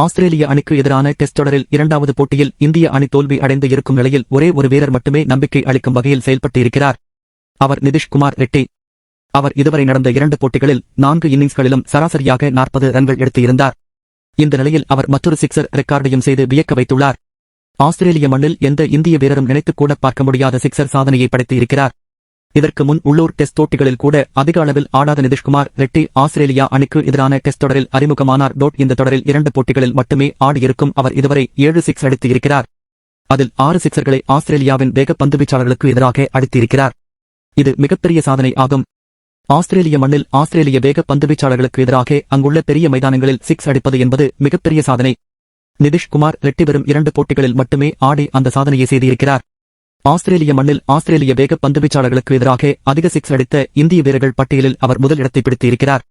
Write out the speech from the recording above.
ஆஸ்திரேலிய அணிக்கு எதிரான டெஸ்ட் தொடரில் இரண்டாவது போட்டியில் இந்திய அணி தோல்வி அடைந்து இருக்கும் நிலையில் ஒரே ஒரு வீரர் மட்டுமே நம்பிக்கை அளிக்கும் வகையில் செயல்பட்டு இருக்கிறார் அவர் நிதிஷ்குமார் ரெட்டி. அவர் இதுவரை நடந்த இரண்டு போட்டிகளில் நான்கு இன்னிங்ஸ்களிலும் சராசரியாக நாற்பது ரன்கள் எடுத்திருந்தார். இந்த நிலையில் அவர் மற்றொரு சிக்ஸர் ரெக்கார்டையும் செய்து வியக்க வைத்துள்ளார். ஆஸ்திரேலிய மண்ணில் எந்த இந்திய வீரரும் நினைத்துக்கூட பார்க்க முடியாத சிக்ஸர் சாதனையை படைத்து இருக்கிறார் இதற்கு முன் உள்ளூர் டெஸ்ட் போட்டிகளில் கூட அதிக அளவில் ஆடாத நிதிஷ்குமார் ரெட்டி ஆஸ்திரேலியா அணிக்கு எதிரான டெஸ்ட் தொடரில் அறிமுகமானார். டோட் இந்த தொடரில் இரண்டு போட்டிகளில் மட்டுமே ஆடியிருக்கும் அவர் இதுவரை ஏழு சிக்ஸ் அடித்து இருக்கிறார் அதில் ஆறு சிக்சர்களை ஆஸ்திரேலியாவின் வேக பந்துவீச்சாளர்களுக்கு எதிராக அடித்திருக்கிறார். இது மிகப்பெரிய சாதனை ஆகும். ஆஸ்திரேலிய மண்ணில் ஆஸ்திரேலிய வேக பந்துவீச்சாளர்களுக்கு எதிராக அங்குள்ள பெரிய மைதானங்களில் சிக்ஸ் அடிப்பது என்பது மிகப்பெரிய சாதனை. நிதிஷ்குமார் ரெட்டி வெறும் இரண்டு போட்டிகளில் மட்டுமே ஆடி அந்த சாதனையை செய்திருக்கிறார். ஆஸ்திரேலிய மண்ணில் ஆஸ்திரேலிய வேக பந்துவீச்சாளர்களுக்கு எதிராக அதிக சிக்ஸ் அடித்த இந்திய வீரர்கள் பட்டியலில் அவர் முதல் இடத்தை பிடித்திருக்கிறார்.